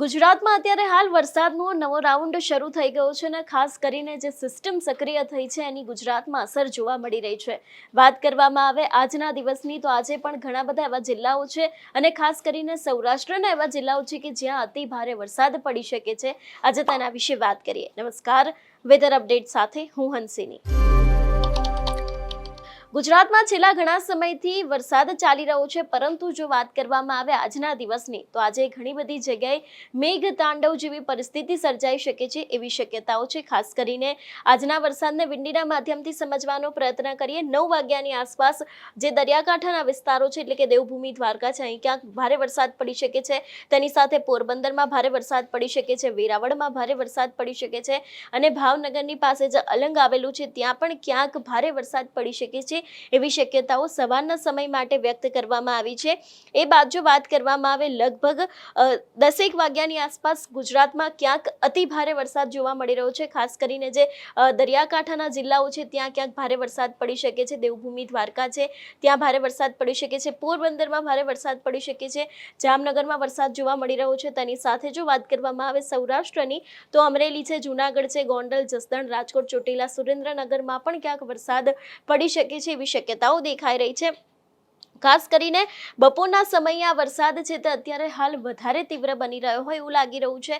ગુજરાતમાં અત્યારે હાલ વરસાદનો નવો રાઉન્ડ શરૂ થઈ ગયો છે અને ખાસ કરીને જે સિસ્ટમ સક્રિય થઈ છે એની ગુજરાતમાં અસર જોવા મળી રહી છે. વાત કરવામાં આવે આજના દિવસની તો આજે પણ ઘણા બધા એવા જિલ્લાઓ છે અને ખાસ કરીને સૌરાષ્ટ્રના એવા જિલ્લાઓ છે કે જ્યાં અતિ ભારે વરસાદ પડી શકે છે. આજે તેના વિશે વાત કરીએ. નમસ્કાર. વેધર અપડેટ સાથે હું હંસિની. ગુજરાતમાં છેલ્લા ઘણા સમયથી વરસાદ ચાલી રહ્યો છે, પરંતુ જો વાત કરવામાં આવે આજના દિવસની, તો આજે ઘણી બધી જગ્યાએ મેઘ તાંડવ જેવી પરિસ્થિતિ સર્જાઈ શકે છે એવી શક્યતાઓ છે. ખાસ કરીને આજના વરસાદને વિંડીના માધ્યમથી સમજવાનો પ્રયત્ન કરીએ, નવ વાગ્યાની આસપાસ જે દરિયાકાંઠાના વિસ્તારો છે, એટલે કે દેવભૂમિ, દ્વારકા છે, અહીં ક્યાંક ભારે વરસાદ પડી શકે છે. તેની સાથે પોરબંદરમાં ભારે વરસાદ પડી શકે છે, વેરાવળમાં ભારે વરસાદ પડી શકે છે અને ભાવનગરની પાસે જે અલંગ આવેલું છે, ત્યાં પણ ક્યાંક ભારે વરસાદ પડી શકે છે. એવી શક્યતાઓ સવારના સમય માટે વ્યક્ત કરવામાં આવી છે. એ બાદ જો વાત કરવામાં આવે લગભગ દસેક વાગ્યાની આસપાસ ગુજરાતમાં ક્યાંક અતિ વરસાદ જોવા મળી રહ્યો છે. ખાસ કરીને જે દરિયાકાંઠાના જિલ્લાઓ છે, ત્યાં ક્યાંક ભારે વરસાદ પડી શકે છે. દેવભૂમિ દ્વારકા છે, ત્યાં ભારે વરસાદ પડી શકે છે. પોરબંદરમાં ભારે વરસાદ પડી શકે છે. જામનગરમાં વરસાદ જોવા મળી રહ્યો છે. તેની સાથે જો વાત કરવામાં આવે સૌરાષ્ટ્રની, તો અમરેલી છે, જુનાગઢ છે, ગોંડલ, જસદણ, રાજકોટ, ચોટીલા, સુરેન્દ્રનગરમાં પણ ક્યાંક વરસાદ પડી શકે છે. એવી શક્યતાઓ દેખાઈ રહી છે. ખાસ કરીને બપોરના સમયે આ વરસાદ છે તે અત્યારે હાલ વધારે તીવ્ર બની રહ્યો હોય એવું લાગી રહ્યું છે.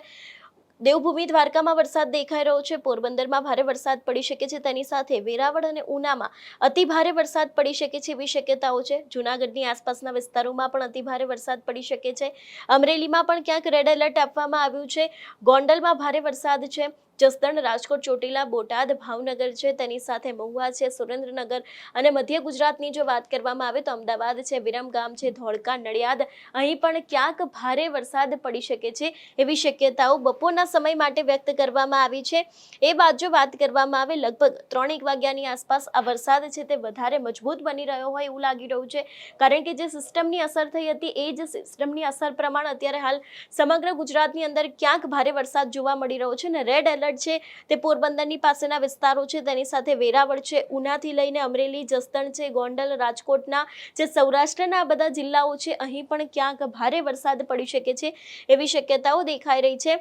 દેવભૂમિ દ્વારકામાં વરસાદ દેખાઈ રહ્યો છે. પોરબંદરમાં ભારે વરસાદ પડી શકે છે. તેની સાથે વેરાવળ અને ઉનામાં અતિ ભારે વરસાદ પડી શકે છે એવી શક્યતાઓ છે. જૂનાગઢની આસપાસના વિસ્તારોમાં પણ અતિ ભારે વરસાદ પડી શકે છે. અમરેલીમાં પણ ક્યાંક રેડ એલર્ટ આપવામાં આવ્યું છે. ગોંડલમાં ભારે વરસાદ છે. જસદણ, રાજકોટ, ચોટીલા, બોટાદ, ભાવનગર છે. તેની સાથે મહુવા છે, સુરેન્દ્રનગર અને મધ્ય ગુજરાતની જો વાત કરવામાં આવે તો અમદાવાદ છે વિરમગામ છે, ધોળકા, નડિયાદ. અહીં પણ ક્યાંક ભારે વરસાદ પડી શકે છે એવી શક્યતાઓ બપોરના સમય માટે વ્યક્ત કરવામાં આવી છે. એ બાદ જો વાત કરવામાં આવે, લગભગ ત્રણેક વાગ્યાની આસપાસ આ વરસાદ છે તે વધારે મજબૂત બની રહ્યો હોય એવું લાગી રહ્યું છે. કારણ કે જે સિસ્ટમની અસર થઈ હતી, એ જ સિસ્ટમની અસર પ્રમાણે અત્યારે હાલ સમગ્ર ગુજરાતની અંદર ક્યાંક ભારે વરસાદ જોવા મળી રહ્યો છે અને રેડ એલર્ટ છે, તે પોરબંદરની પાસેના વિસ્તારો છે, તેની સાથે વેરાવળ છે, ઉનાથી લઈને અમરેલી, જસદણ છે, ગોંડલ, રાજકોટના જે સૌરાષ્ટ્રના બધા જિલ્લાઓ છે, અહીં પણ ક્યાંક ભારે વરસાદ પડી શકે છે, એવી શક્યતાઓ દેખાઈ રહી છે.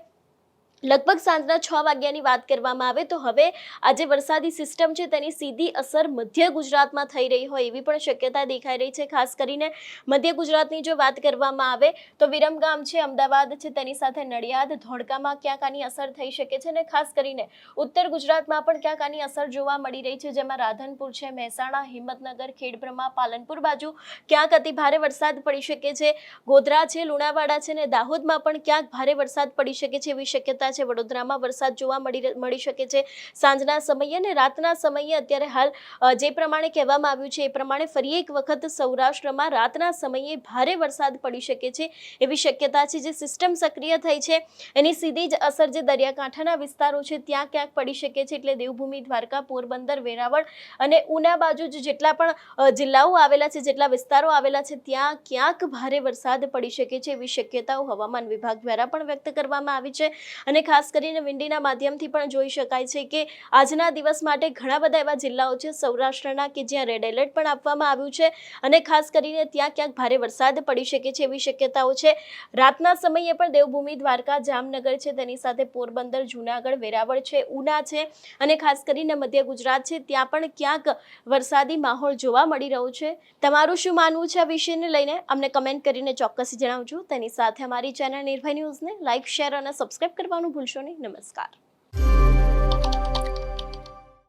લગભગ સાંજના છ વાગ્યાની વાત કરવામાં આવે તો હવે આ જે વરસાદી સિસ્ટમ છે તેની સીધી અસર મધ્ય ગુજરાતમાં થઈ રહી હોય એવી પણ શક્યતા દેખાઈ રહી છે. ખાસ કરીને મધ્ય ગુજરાતની જો વાત કરવામાં આવે તો વિરમગામ છે, અમદાવાદ છે, તેની સાથે નડિયાદ, ધોળકામાં ક્યાંક આની અસર થઈ શકે છે અને ખાસ કરીને ઉત્તર ગુજરાતમાં પણ ક્યાંક આની અસર જોવા મળી રહી છે. જેમાં રાધનપુર છે, મહેસાણા, હિંમતનગર, ખેડબ્રહ્મા, પાલનપુર બાજુ ક્યાંક અતિ ભારે વરસાદ પડી શકે છે. ગોધરા છે, લુણાવાડા છે ને દાહોદમાં પણ ક્યાંક ભારે વરસાદ પડી શકે છે એવી શક્યતા છે. વડોદરામાં વરસાદ જોવા મળી મળી શકે છે. સાંજના સમયે અને રાતના સમયે અત્યારે હાલ જે પ્રમાણે કહેવામાં આવ્યું છે, એ પ્રમાણે ફરી એક વખત સૌરાષ્ટ્રમાં રાતના સમયે ભારે વરસાદ પડી શકે છે એવી શક્યતા છે જે સિસ્ટમ સક્રિય થઈ છે. એની સીધી જ અસર જે દરિયાકાંઠાના વિસ્તારો છે, ત્યાં ક્યાંક પડી શકે છે એટલે દેવભૂમિ, દ્વારકા, પોરબંદર, વેરાવળ અને ઉના બાજુ જ જેટલા પણ જિલ્લાઓ આવેલા છે, જેટલા વિસ્તારો આવેલા છે, ત્યાં ક્યાંક ભારે વરસાદ પડી શકે છે એવી શક્યતાઓ હવામાન વિભાગ દ્વારા પણ વ્યક્ત કરવામાં આવી છે. અને ખાસ કરીને વિંડીના માધ્યમથી પણ જોઈ શકાય છે કે આજના દિવસ માટે ઘણા બધા એવા જિલ્લાઓ છે, સૌરાષ્ટ્રના કે જ્યાં રેડ એલર્ટ પણ આપવામાં આવ્યું છે અને ખાસ કરીને ત્યાં ક્યાંક ભારે વરસાદ પડી શકે છે એવી શક્યતાઓ છે. રાતના સમયે પણ દેવભૂમિ દ્વારકા, જામનગર છે, તેની સાથે પોરબંદર, જુનાગઢ, વેરાવળ છે, ઉના છે અને ખાસ કરીને મધ્ય ગુજરાત છે, ત્યાં પણ ક્યાંક વરસાદી માહોલ જોવા મળી રહ્યો છે. તમારું શું માનવું છે આ વિષયને લઈને? અમને કમેન્ટ કરીને ચોક્કસ જણાવજો. તેની સાથે અમારી ચેનલ નિર્ભય ન્યૂઝને લાઇક શેર અને સબસ્ક્રાઇબ કરવાનું ભૂલશો નહીં. નમસ્કાર.